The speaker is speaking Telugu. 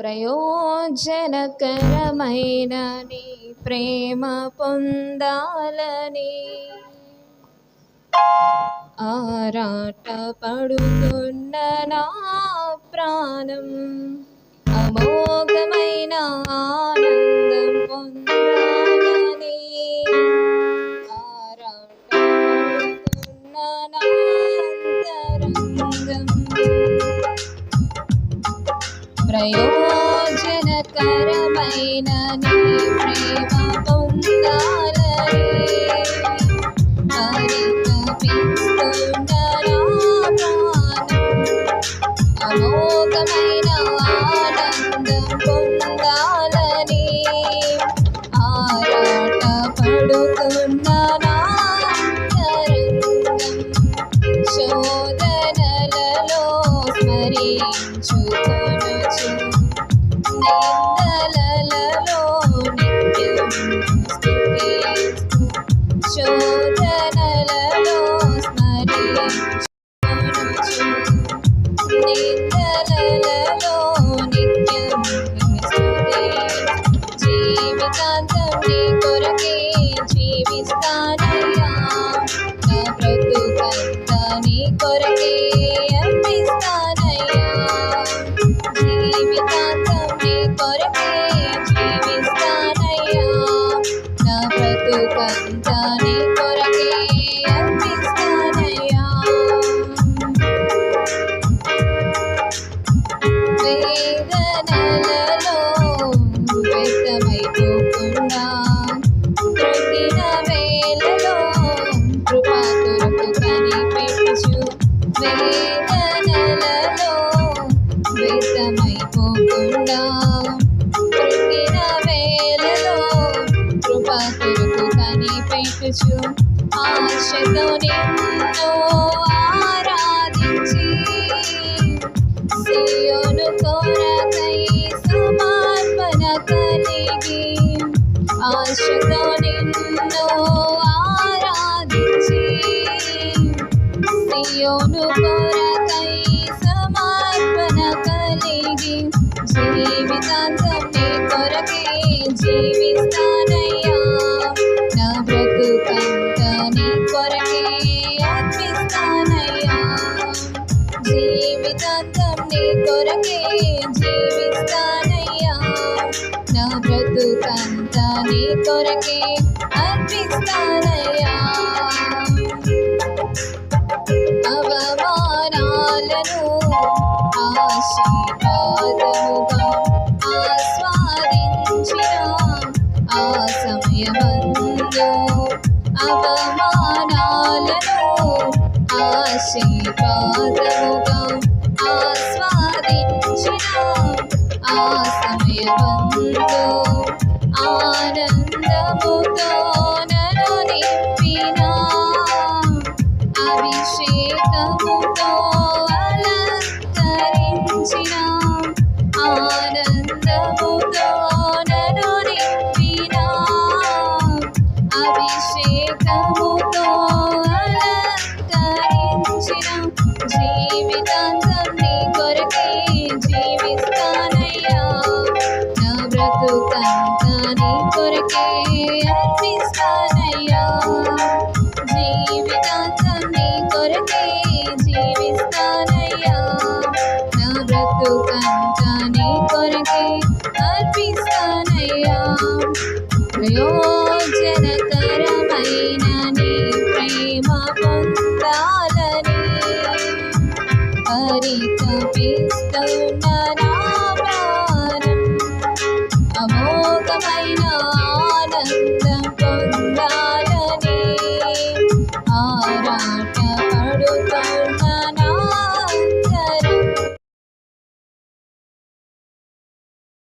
ప్రయోజనకరమైన నీ ప్రేమ పొందాలని. ఆరాట పడుతున్న నా ప్రాణం అమోఘమైన ఆనందం పొందాలని. ఆరాట పడుతున్న నా అంతరంగం కరమైన నీ ప్రేమ పొందాలని నిందలలో నిత్యం జీవితాంతం నీ కొరకే జీవిస్తానయ్యా నా బ్రతుకంతా నీ కొరకే వ్యక్తమైపోకుండా కృంగిన వేళలో కృపా కొరకు కనిపెట్టుచు వేదనలలో వ్యక్తమైపోకుండా కృంగిన వేళలో కృపా కొరకు కనిపెట్టుచు ఆశతో నిన్ను ఆరాధించి. సియోను కొరకై సియోను కొరకై సమర్పణ కలిగి జీవితాంతం నీ కొరకే జీవిస్తానయ్యా. నా బ్రతుకంతా నీ కొరకే అర్పిస్తానయ్యా జీవితాంతం నీ కొరకే జీవిస్తానయ్యా. నా బ్రతుకంతా నీ కొరకే అర్పిస్తానయ్యా ఆశీర్వాదముగా ఆస్వాదించిన ఆ సమయమందు అవమానాలను ఆశీర్వాదముగా ఆస్వాదించిన ఆ సమయమందు. Bye.